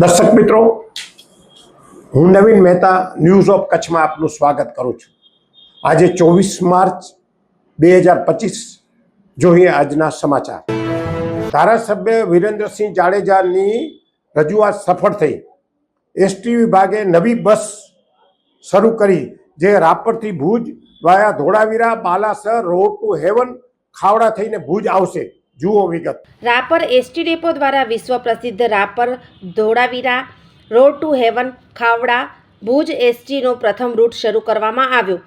દર્શક મિત્રો, હું નવીન મહેતા ન્યૂઝ ઓફ કચ્છમાં આપનું સ્વાગત કરું છું. આજે ચોવીસ માર્ચ બે હજાર પચીસ, જોઈએ આજના સમાચાર. ધારાસભ્ય વિરેન્દ્રસિંહ જાડેજાની રજૂઆત સફળ થઈ. એસટી વિભાગે નવી બસ શરૂ કરી, જે રાપરથી Bhuj via Dholavira, Balasar, road to heaven Khavda થઈને ભુજ આવશે. જુઓ વિગત. રાપર એસટી ડેપો દ્વારા વિશ્વ પ્રસિદ્ધ Rapar Dholavira road to heaven Khavda, Bhuj એસટીનો પ્રથમ રૂટ શરૂ કરવામાં આવ્યો.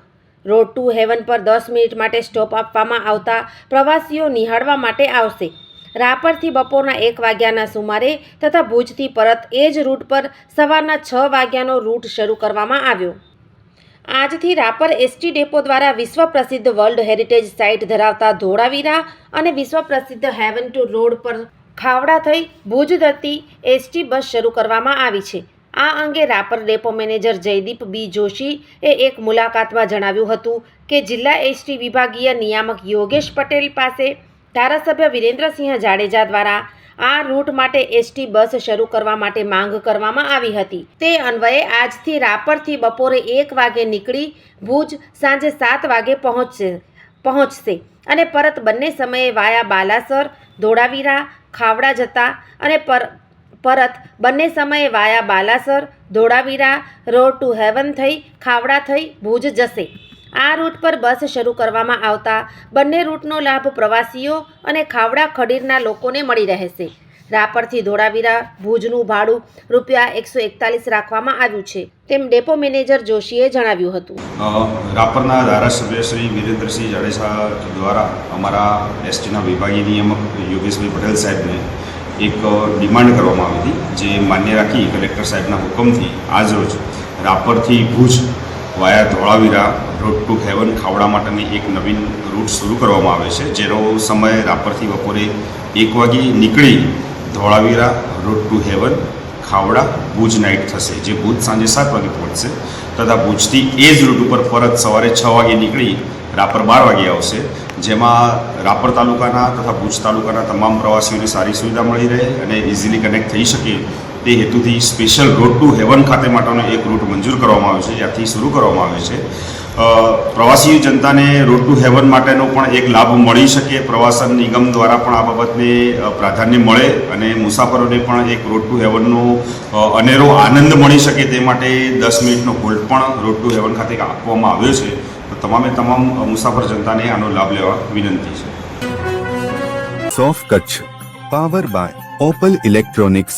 રોડ ટુ હેવન પર દસ મિનિટ માટે સ્ટોપ આપવામાં આવતા પ્રવાસીઓ નિહાળવા માટે આવશે. રાપરથી બપોરના એક વાગ્યાના સુમારે તથા ભુજથી પરત એ જ રૂટ પર સવારના છ વાગ્યાનો રૂટ શરૂ કરવામાં આવ્યો. આજથી રાપર એસટી ડેપો દ્વારા વિશ્વ પ્રસિદ્ધ વર્લ્ડ હેરિટેજ સાઇટ ધરાવતા ધોળાવીરા અને વિશ્વ પ્રસિદ્ધ હેવન ટુ રોડ પર ખાવડા થઈ ભુજ જતી એસટી બસ શરૂ કરવામાં આવી છે. આ અંગે Rapar depot manager Jaydeep B Joshi એ એક મુલાકાતમાં જણાવ્યું હતું કે જિલ્લા એસટી વિભાગીય નિયામક યોગેશ પટેલ પાસે ધારાસભ્ય વિરેન્દ્રસિંહ જાડેજા દ્વારા આ રૂટ માટે એસટી બસ શરૂ કરવા માટે માંગ કરવામાં આવી હતી. તે અન્વયે આજથી રાપરથી બપોરે એક વાગે નીકળી ભુજ સાંજે સાત વાગે પહોંચશે પહોંચશે. અને પરત બંને સમયે વાયા બાલાસર, ધોળાવીરા, ખાવડા જતા અને પર, પરત બંને સમયે via Balasar, Dholavira, road to heaven થઈ, ખાવડા થઈ ભુજ જશે. આ રૂટ પર બસ શરૂ કરવામાં આવતા બંને રૂટનો લાભ પ્રવાસીઓ અને ખાવડા ખડીરના લોકોને મળી રહેશે. રાપરથી ધોળાવીરા, ભુજનું ભાડું રૂપિયા એકસો એકતાલીસ રાખવામાં આવ્યું છે. તેમ ડેપો મેનેજર જોશીએ જણાવ્યું હતું. રાપરના ધારાસભ્ય શ્રી વિરેન્દ્રસિંહ જાડેજા દ્વારા અમારા એસટીના વિભાગીય નિયામક યોગેશભાઈ પટેલ સાહેબને એક ડિમાન્ડ કરવામાં આવી હતી, જે માન્ય રાખી કલેક્ટર સાહેબના હુકમથી આજરોજ રાપરથી Bhuj via Dholavira road to heaven Khavda માટેની એક નવીન રૂટ શરૂ કરવામાં આવે છે, જેનો સમય રાપરથી બપોરે એક વાગે નીકળી Dholavira road to heaven Khavda Bhuj night થશે, જે ભુજ સાંજે સાત વાગે પહોંચશે. તથા ભુજથી એ જ રૂટ ઉપર પરત સવારે છ વાગે નીકળી રાપર બાર વાગે આવશે, જેમાં રાપર તાલુકાના તથા ભુજ તાલુકાના તમામ પ્રવાસીઓને સારી સુવિધા મળી રહે અને ઇઝીલી કનેક્ટ થઈ શકે તે હેતુથી સ્પેશિયલ રોડ ટુ હેવન ખાતે માટેનો એક રૂટ મંજૂર કરવામાં આવ્યો છે, જ્યાંથી શરૂ કરવામાં આવે છે. પ્રવાસી જનતાને રોડ ટુ હેવન માટેનો પણ એક લાભ મળી શકે, પ્રવાસન નિગમ દ્વારા પણ આ બાબતને પ્રાધાન્ય મળે અને મુસાફરોને પણ એક રોડ ટુ હેવનનો અનેરો આનંદ મળી શકે તે માટે દસ મિનિટનો હોલ્ડ પણ રોડ ટુ હેવન ખાતે આપવામાં આવ્યો છે. તો તમામે તમામ મુસાફર જનતાને આનો લાભ લેવા વિનંતી છે. સોફ Kutch, power by Opal electronics